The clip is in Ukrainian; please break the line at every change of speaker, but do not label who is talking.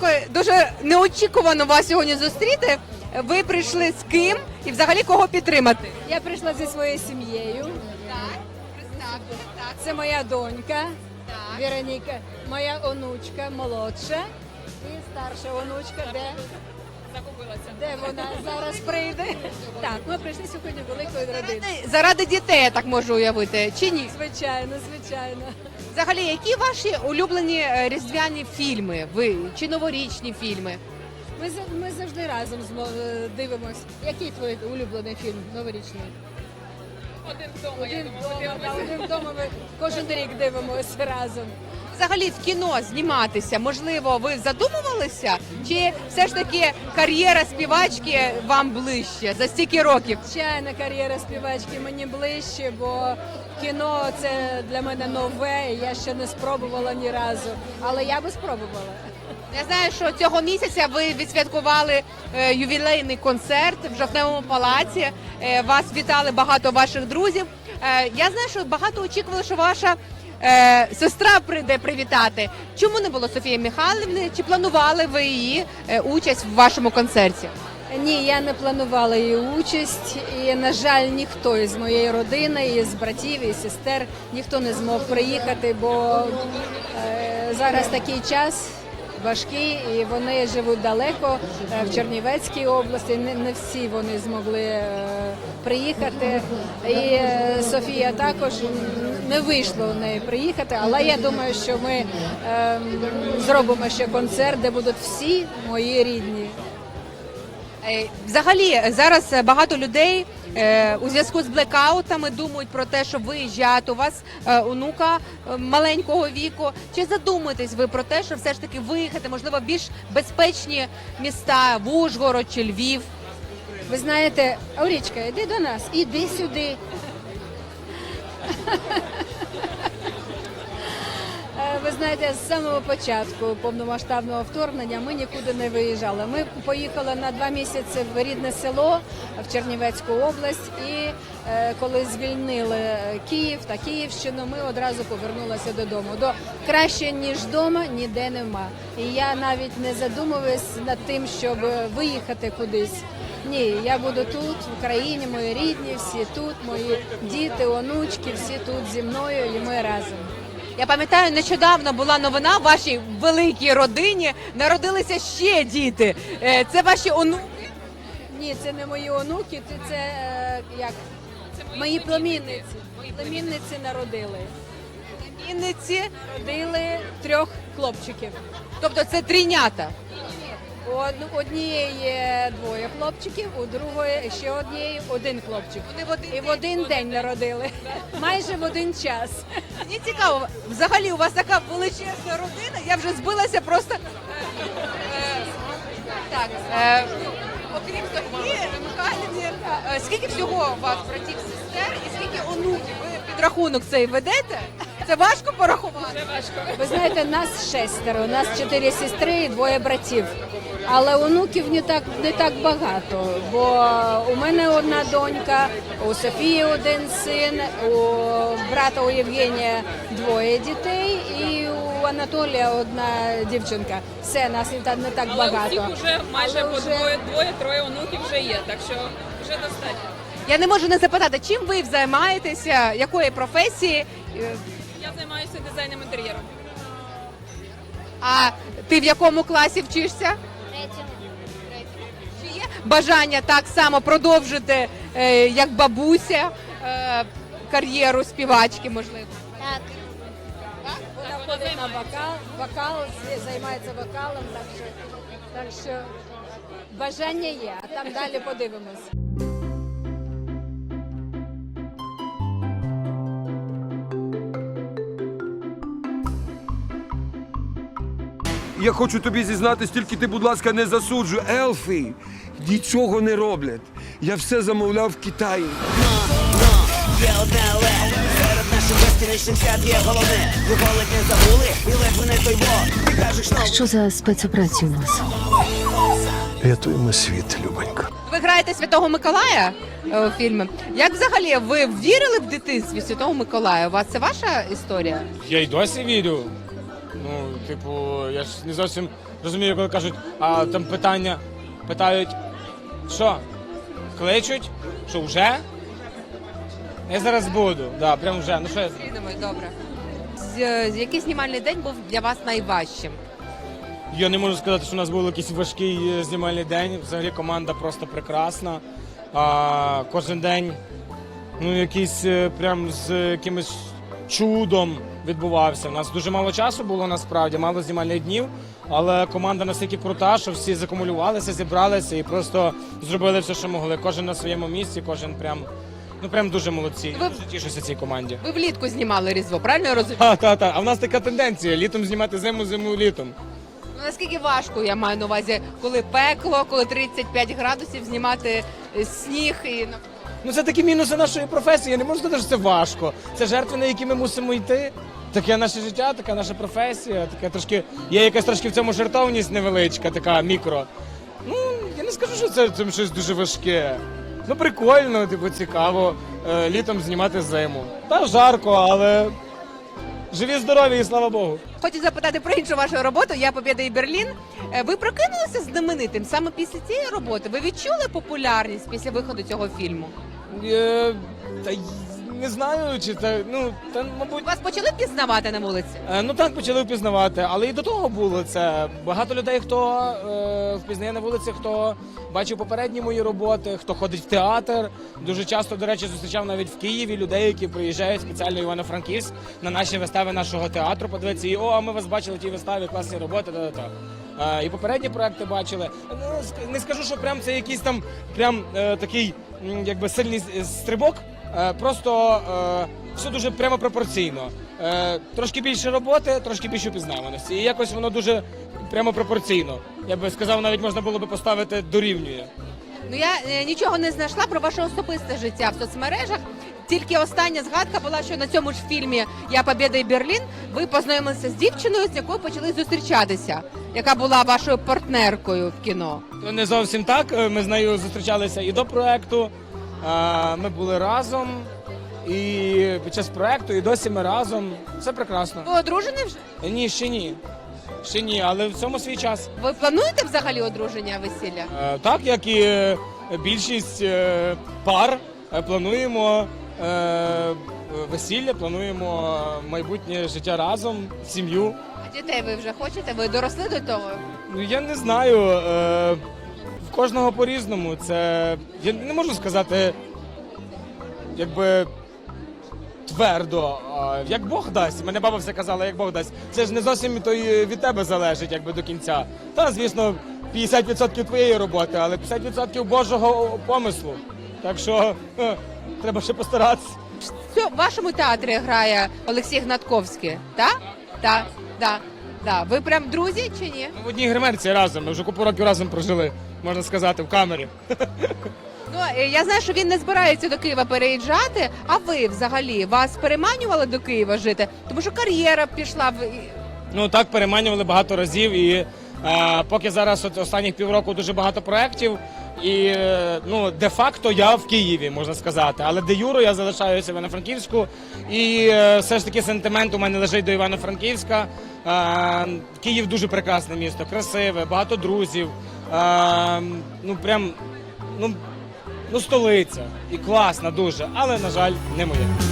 Вероніко, дуже неочікувано вас сьогодні зустріти. Ви прийшли з ким і взагалі кого підтримати?
Я прийшла зі своєю сім'єю.
Так, представте, так.
Це моя донька Вероніка, моя онучка молодша і старша онучка. Де? Закупилася. Де вона зараз прийде? Так, ми прийшли сьогодні великою родиною.
Заради дітей я так можу уявити, чи ні?
Звичайно, звичайно.
Взагалі, які ваші улюблені е, різдвяні фільми? Ви чи новорічні фільми?
Ми, ми завжди разом е, дивимось. Який твій улюблений фільм новорічний?
Один вдома, я
Один
думаю,
вдома, да,
подивимося.
один вдома ми кожен рік дивимося разом.
Взагалі в кіно зніматися, можливо, ви задумувалися? Чи все ж таки кар'єра співачки вам ближче за стільки років?
Звичайно, кар'єра співачки мені ближче, бо кіно це для мене нове. і Я ще не спробувала ні разу, але я би спробувала.
Я знаю, що цього місяця ви відсвяткували е, ювілейний концерт в жовтневому палаці. Е, вас вітали багато ваших друзів. Е, я знаю, що багато очікували, що ваша сестра прийде привітати. Чому не було Софії Михайлівни? Чи планували ви її участь в вашому концерті?
Ні, я не планувала її участь, і на жаль, ніхто із моєї родини, із братів і сестер, ніхто не змог приїхати, бо е, зараз такий час. Важкий, і вони живуть далеко е, в Чернівецькій області. Не, всі вони змогли е, приїхати. І е, Софія також не вийшло в неї приїхати. Але я думаю, що ми е, зробимо ще концерт, де будуть всі мої рідні.
Взагалі зараз багато людей у зв'язку з блекаутами думають про те, щоб виїжджати. У вас е, онука е, маленького віку. Чи задумуєтесь ви про те, що все ж таки виїхати, можливо, більш безпечні міста в Ужгород чи Львів?
Ви знаєте, Аурічка, йди до нас, іди сюди. Е, Ви знаєте, з самого початку повномасштабного вторгнення ми нікуди не виїжджали. Ми поїхали на два місяці в рідне село в Чернівецьку область, і е, коли звільнили Київ та Київщину, ми одразу повернулися додому. До краще ніж вдома ніде нема. І я навіть не задумуюсь над тим, щоб виїхати кудись. Ні, я буду тут, в Україні, мої рідні, всі тут, мої діти, онучки, всі тут зі мною, і ми разом.
Я пам'ятаю, нещодавно була новина в вашій великій родині. Народилися ще діти. Е, Це ваші онуки.
Ні, це не мої онуки, це, це е, як мої племінниці. Племінниці народили.
Інниці.
Родили трьох хлопчиків.
Тобто це трійнята.
У од- однієї є двоє хлопчиків, у другої ще однієї один хлопчик.
Вони в один
І в один день народили. Майже в один час.
Мені цікаво, взагалі у вас така величезна родина, я вже збилася просто. Так, е, окрім Софії Михайлівні, е, скільки всього у вас братів, сестер і скільки онуків? Ви підрахунок цей ведете? Це важко порахувати?
Ви знаєте, нас шестеро, у нас чотири сестри і двоє братів. Але онуків не так не так багато. Бо у мене одна донька, у Софії один син, у брата у Євгенія двоє дітей, і у Анатолія одна дівчинка. Все нас не так не так
Але у
багато.
всіх вже майже
Але
по
вже-
двоє, двоє, троє онуків вже є, так що вже достатньо.
Я не можу не запитати, чим ви займаєтеся, якої професії? Е,
займаюся дизайном інтер'єру.
А ти в якому класі вчишся? Чи є бажання так само продовжити, е, як бабуся, е, кар'єру співачки, можливо?
Так,
Вона ходить на вокал, вокал займається вокалом, так що, так що бажання є, а там далі подивимось.
Я хочу тобі зізнатись, тільки ти, будь ласка, не засуджуй. Елфи нічого не роблять. Я все замовляв в Китаї.
Є одне але серед наших безкінечних свят є головне. Його не забули, і ледь ви не той бо. Ти кажеш,
Що за спецоперація у вас?
Рятуємо світ, Любонька.
Ви граєте Святого Миколая е, у фільмі. Як взагалі ви вірили в дитинстві Святого Миколая? У вас це ваша історія?
Я й досі вірю.
Ну, типу, я ж не зовсім розумію, коли кажуть, а там питання питають, що? Кличуть? Що вже? Я зараз буду, да, прям вже. Ну що я зроблю?
Добре. З- з- Який знімальний день був для вас найважчим?
Я не можу сказати, що у нас був якийсь важкий е, знімальний день. Взагалі команда просто прекрасна. А, кожен день ну, якийсь е, прям з якимось чудом відбувався. У нас дуже мало часу було насправді, мало знімальних днів. Але команда настільки крута, що всі закумулювалися, зібралися і просто зробили все, що могли. Кожен на своєму місці, кожен прям. Ну прям дуже молодці.
Ви-
Дуже тішуся цій команді.
Ви влітку знімали різдво, правильно я розумію?
Та, та, та. А в нас така тенденція літом знімати зиму, зиму літом.
Ну, наскільки важко я маю на увазі, коли пекло, коли 35 градусів знімати е, сніг і ну,
Ну це такі мінуси нашої професії. Я не можу сказати, що це важко. Це жертви, на які ми мусимо йти. Таке наше життя, така наша професія, таке трошки. Є якась трошки в цьому жертовність невеличка, така мікро. Ну, я не скажу, що це, це щось дуже важке. Ну, прикольно, типу, цікаво е, літом знімати зиму. Та жарко, але живі, здорові і слава Богу.
Хочу запитати про іншу вашу роботу. Я Побєда і Берлін. Е, Ви прокинулися знаменитим саме після цієї роботи. Ви відчули популярність після виходу цього фільму?
Е, та й не знаю, чи це. Ну, та, мабуть.
Вас почали пізнавати на вулиці?
Е, Ну так почали впізнавати, але і до того було це. Багато людей, хто е, впізнає на вулиці, хто бачив попередні мої роботи, хто ходить в театр. Дуже часто, до речі, зустрічав навіть в Києві людей, які приїжджають спеціально в Івано-Франківськ на наші вистави нашого театру. Подивитися, і о, а ми вас бачили в тій виставі, класні роботи. Та, та, та. Е, і попередні проекти бачили. Ну не скажу, що прям це якийсь там прям е, такий, якби сильний стрибок. Е, Просто е, все дуже прямо пропорційно. Е, Трошки більше роботи, трошки більше впізнаваності. І якось воно дуже прямо пропорційно. Я би сказав, навіть можна було би поставити дорівнює.
Ну я е, нічого не знайшла про ваше особисте життя в соцмережах. Тільки остання згадка була, що на цьому ж фільмі Я Побєда і Берлін ви познайомилися з дівчиною, з якою почали зустрічатися, яка була вашою партнеркою в кіно.
То не зовсім так. Е, Ми з нею зустрічалися і до проекту. Е, Ми були разом. І під час проекту, і досі ми разом. Все прекрасно.
Ви одружені вже?
Е, Ні, ще ні. Ще ні, але в цьому свій час.
Ви плануєте взагалі одруження весілля?
Так, як і більшість пар, плануємо весілля, плануємо майбутнє життя разом, сім'ю.
А дітей ви вже хочете? Ви доросли до того?
Ну я не знаю. е, В кожного по-різному. Це я не можу сказати, якби. Твердо, як Бог дасть. Мене баба все казала, як Бог дасть. Це ж не зовсім то й від тебе залежить, якби до кінця. Та, звісно, 50% твоєї роботи, але 50% Божого помислу. Так що е, треба ще постаратися.
В вашому театрі грає Олексій Гнатковський, так? Так, так. Да. Ви прям друзі чи ні?
Ми в одній гримерці разом. Ми вже купу років разом прожили, можна сказати, в камері.
Ну е, я знаю, що він не збирається до Києва переїжджати. А ви взагалі вас переманювали до Києва жити? Тому що кар'єра пішла в
Ну так переманювали багато разів. І е, поки зараз от останніх півроку дуже багато проєктів. І е, ну, де-факто я в Києві, можна сказати. Але де юро я залишаюся в Івано-Франківську. І е, все ж таки сентимент у мене лежить до Івано-Франківська. Е, Київ дуже прекрасне місто, красиве, багато друзів. Ну прям ну, ну столиця. І класна дуже, але, на жаль, не моє.